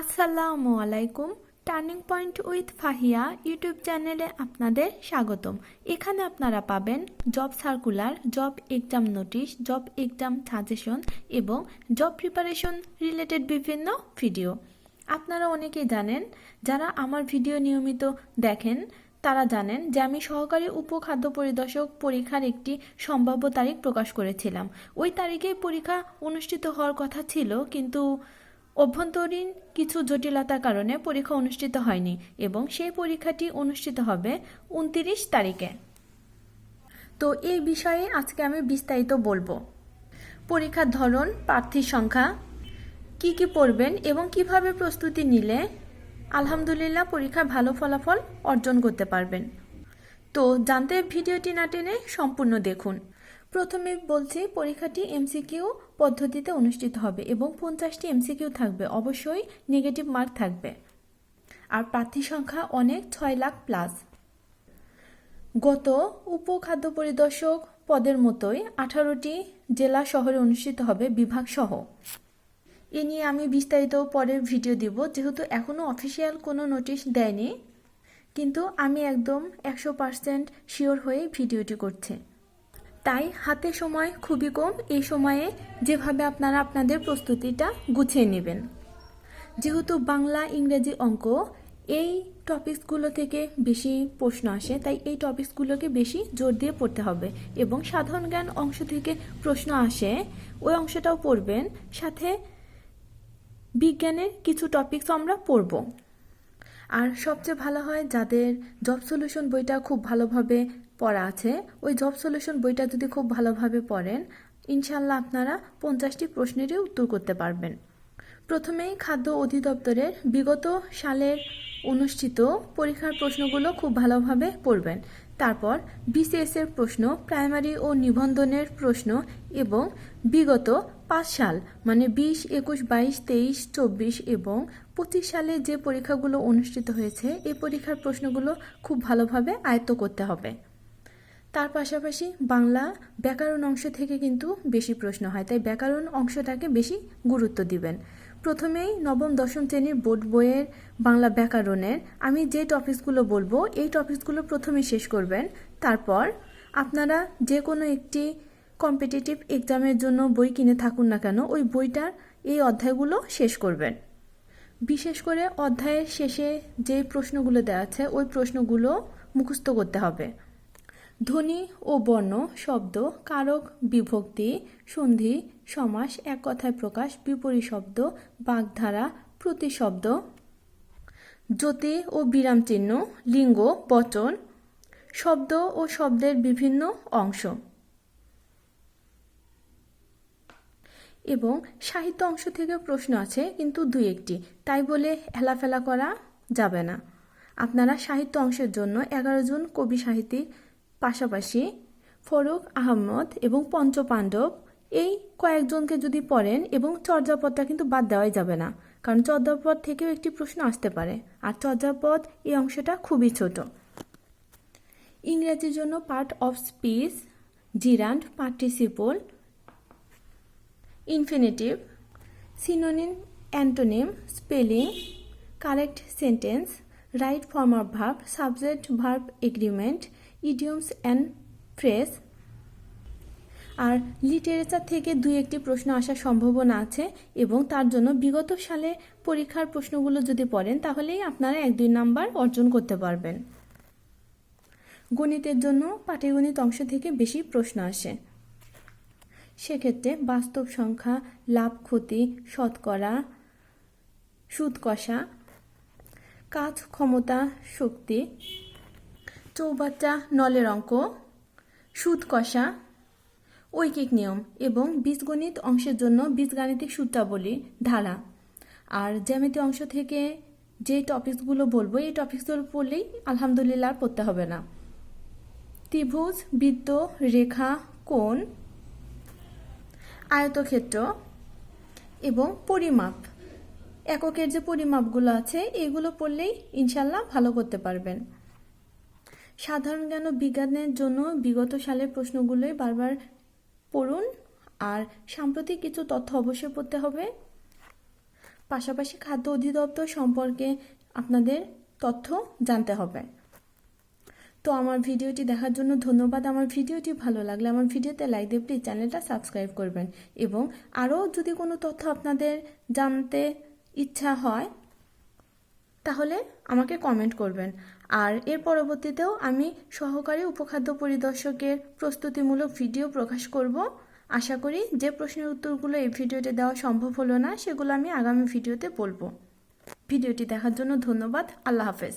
আসসালামু আলাইকুম turning point with Fahiya YouTube চ্যানেলে আপনাদের স্বাগতম। এখানে আপনারা পাবেন job circular job exam notice job exam suggestion এবং জব প্রিপারেশন রিলেটেড বিভিন্ন ভিডিও আপনারা অনেকেই জানেন, যারা আমার ভিডিও নিয়মিত দেখেন, তারা জানেন যে আমি সহকারী উপখাদ্য পরিদর্শক পরীক্ষার একটি সম্ভাব্য তারিখ প্রকাশ করেছিলাম। ওই তারিখে পরীক্ষা অনুষ্ঠিত হওয়ার কথা ছিল, কিন্তু অভ্যন্তরীণ কিছু জটিলতার কারণে পরীক্ষা অনুষ্ঠিত হয়নি এবং সেই পরীক্ষাটি অনুষ্ঠিত হবে উনত্রিশ তারিখে। তো এই বিষয়ে আজকে আমি বিস্তারিত বলব। পরীক্ষার ধরন, প্রার্থীর সংখ্যা, কি কি পড়বেন এবং কীভাবে প্রস্তুতি নিলে আলহামদুলিল্লাহ পরীক্ষায় ভালো ফলাফল অর্জন করতে পারবেন। তো জানতে ভিডিওটি না টেনে সম্পূর্ণ দেখুন। প্রথমে বলছি, পরীক্ষাটি এমসিকিউ পদ্ধতিতে অনুষ্ঠিত হবে এবং পঞ্চাশটি এমসিকিউ থাকবে। অবশ্যই নেগেটিভ মার্ক থাকবে। আর প্রার্থী সংখ্যা অনেক, ছয় লাখ প্লাস। গত উপখাদ্য পরিদর্শক পদের মতোই আঠারোটি জেলা শহরে অনুষ্ঠিত হবে বিভাগ সহ। এ নিয়ে আমি বিস্তারিত পরের ভিডিও দিব। যেহেতু এখনও অফিসিয়াল কোনো নোটিশ দেয়নি, কিন্তু আমি একদম একশো পার্সেন্ট শিওর হয়ে ভিডিওটি করছি। তাই হাতে সময় খুবই কম। এই সময়ে যেভাবে আপনারা আপনাদের প্রস্তুতিটা গুছিয়ে নেবেন। যেহেতু বাংলা ইংরেজি অঙ্ক, এই টপিকসগুলো থেকে বেশি প্রশ্ন আসে, তাই এই টপিকসগুলোকে বেশি জোর দিয়ে পড়তে হবে এবং সাধারণ জ্ঞান অংশ থেকে প্রশ্ন আসে, ওই অংশটাও পড়বেন। সাথে বিজ্ঞানের কিছু টপিকস আমরা পড়ব। আর সবচেয়ে ভালো হয় যাদের জব সলিউশন বইটা খুব ভালোভাবে পড়া আছে। ওই জব সলিউশন বইটা যদি খুব ভালোভাবে পড়েন ইনশাল্লাহ আপনারা পঞ্চাশটি প্রশ্নেরই উত্তর করতে পারবেন। প্রথমেই খাদ্য অধিদপ্তরের বিগত সালের অনুষ্ঠিত পরীক্ষার প্রশ্নগুলো খুব ভালোভাবে পড়বেন। তারপর বিসিএস এর প্রশ্ন প্রাইমারি ও নিবন্ধনের প্রশ্ন এবং বিগত পাঁচ সাল মানে বিশ, একুশ, বাইশ, তেইশ, চব্বিশ এবং পঁচিশ সালে যে পরীক্ষাগুলো অনুষ্ঠিত হয়েছে, এই পরীক্ষার প্রশ্নগুলো খুব ভালোভাবে আয়ত্ত করতে হবে। তার পাশাপাশি বাংলা ব্যাকরণ অংশ থেকে কিন্তু বেশি প্রশ্ন হয়, তাই ব্যাকরণ অংশটাকে বেশি গুরুত্ব দিবেন। প্রথমেই নবম, দশম শ্রেণির বোর্ড বইয়ের বাংলা ব্যাকরণের আমি যে টপিকসগুলো বলব, এই টপিকসগুলো প্রথমে শেষ করবেন। তারপর আপনারা যে কোনো একটি কম্পিটিটিভ এক্সামের জন্য বই কিনে থাকুন না কেন, ওই বইটার এই অধ্যায়গুলো শেষ করবেন। বিশেষ করে অধ্যায়ের শেষে যে প্রশ্নগুলো দেওয়া আছে, ওই প্রশ্নগুলো মুখস্থ করতে হবে। ধ্বনি ও বর্ণ, শব্দ, কারক, বিভক্তি, সন্ধি, সমাস, এক কথায় প্রকাশ, বিপরীত শব্দ, বাগধারা, প্রতিশব্দ, জ্যোতি ও বিরাম চিহ্ন, লিঙ্গ, বচন, শব্দ ও শব্দের বিভিন্ন অংশ। এবং সাহিত্য অংশ থেকে প্রশ্ন আছে, কিন্তু দুই একটি। তাই বলে হেলাফেলা করা যাবে না। আপনারা সাহিত্য অংশের জন্য এগারো জন কবি সাহিত্যিক, পাশাপাশি ফরুক আহমদ এবং পঞ্চপাণ্ডব, এই কয়েকজনকে যদি পড়েন এবং চর্যাপদটা কিন্তু বাদ দেওয়াই যাবে না, কারণ চর্যাপদ থেকেও একটি প্রশ্ন আসতে পারে, আর চর্যাপদ এই অংশটা খুবই ছোট। ইংরেজির জন্য part of speech, gerund, participle infinitive synonym antonym spelling correct sentence right form of verb subject verb agreement idioms and phrase R literature থেকে দুই একটি প্রশ্ন আসার সম্ভাবনা আছে এবং তার জন্য বিগত সালে পরীক্ষার প্রশ্নগুলো যদি পড়েন, তাহলেই আপনারা এক দুই নাম্বার অর্জন করতে পারবেন। গণিতের জন্য পাটিগণিত অংশ থেকে বেশি প্রশ্ন আসে। সেক্ষেত্রে বাস্তব সংখ্যা, লাভ ক্ষতি, শতকরা সুদ কষা কাজ ক্ষমতা, শক্তি, চৌবাচ্চা, নলের অঙ্ক সুদ কষা ঐকিক নিয়ম এবং বীজগণিত অংশের জন্য বীজগাণিতিক সূত্রাবলী, ধারা। আর জ্যামিতি অংশ থেকে যে টপিকসগুলো বলব, এই টপিকসগুলো পড়লেই আলহামদুলিল্লাহ পড়তে হবে না। ত্রিভুজ, বৃত্ত, রেখা, কোণ আয়তক্ষেত্র এবং পরিমাপ। এককের যে পরিমাপগুলো আছে, এগুলো পড়লেই ইনশাল্লাহ ভালো করতে পারবেন। সাধারণ জ্ঞান বিজ্ঞানের জন্য বিগত সালের প্রশ্নগুলোই বারবার পড়ুন আর সাম্প্রতিক কিছু তথ্য অবশ্যই পড়তে হবে। পাশাপাশি খাদ্য অধিদপ্তর সম্পর্কে আপনাদের তথ্য জানতে হবে। তো আমার ভিডিওটি দেখার জন্য ধন্যবাদ। আমার ভিডিওটি ভালো লাগলে আমার ভিডিওতে লাইক দিয়ে প্লিজ চ্যানেলটা সাবস্ক্রাইব করবেন এবং আরও যদি কোনো তথ্য আপনাদের জানতে ইচ্ছা হয়, তাহলে আমাকে কমেন্ট করবেন। আর এর পরবর্তীতেও আমি সহকারী উপখাদ্য পরিদর্শকের প্রস্তুতিমূলক ভিডিও প্রকাশ করব। আশা করি যে প্রশ্নের উত্তরগুলো এই ভিডিওতে দেওয়া সম্ভব হলো না, সেগুলো আমি আগামী ভিডিওতে বলব। ভিডিওটি দেখার জন্য ধন্যবাদ। আল্লাহ হাফেজ।